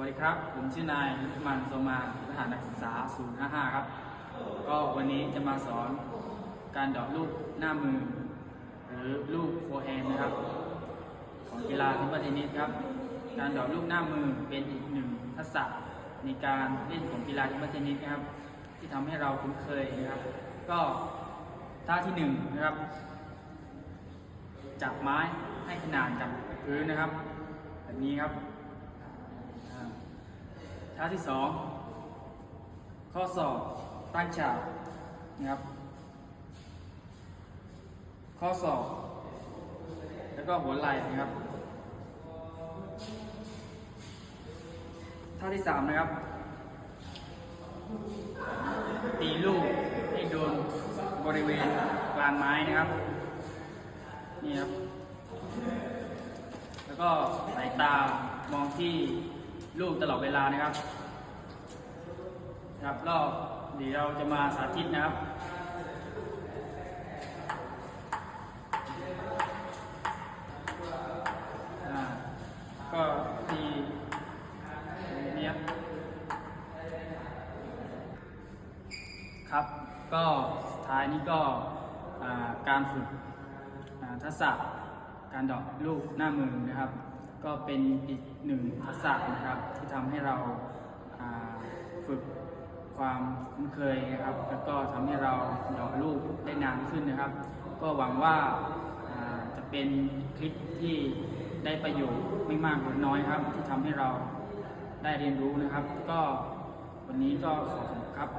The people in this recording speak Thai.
วัสดีครับ ผมชื่อนายลุกมันโซมาทหารนักศึกษา 055 ครับ ก็วันนี้จะมาสอนการดอกลูกหน้ามือ หรือลูกโฟร์แฮนด์นะครับ ของกีฬาเทเบิลเทนนิสครับ การดอกลูกหน้ามือเป็นอีกหนึ่งทักษะในการเล่นของกีฬาเทเบิลเทนนิสนะครับ ที่ทำให้เราคุ้นเคยนะครับ ก็ท่าที่หนึ่งนะครับ จับไม้ให้ขนานกับพื้นนะครับ แบบนี้ครับ ท่าที่สองข้อศอกตั้งฉากนะครับ ข้อศอกแล้วก็หัวไหล่นะครับ ท่าที่สามนะครับ ตีลูกให้โดนบริเวณกลางไม้นะครับนี่ครับ แล้วก็สายตามองที่ ลูกตลอดเวลานะครับครับรอบเดี๋ยวเราจะมาสาธิตนะครับอ่าก็ทีเนี้ครับครับก็สุดท้ายนี้ก็การฝึกอ่าทักษะการดอกลูกหน้ามือนะครับ ก็เป็นอีกหนึ่งทักษะนะครับที่ทำให้เราฝึกความคุ้นเคยนะครับ แล้วก็ทำให้เราเดอลูกได้นานขึ้นนะครับ ก็หวังว่าจะเป็นคลิปที่ได้ประโยชน์ไม่มากก็น้อยครับ ที่ทำให้เราได้เรียนรู้นะครับ ก็วันนี้ก็ขอขอบคุณครับ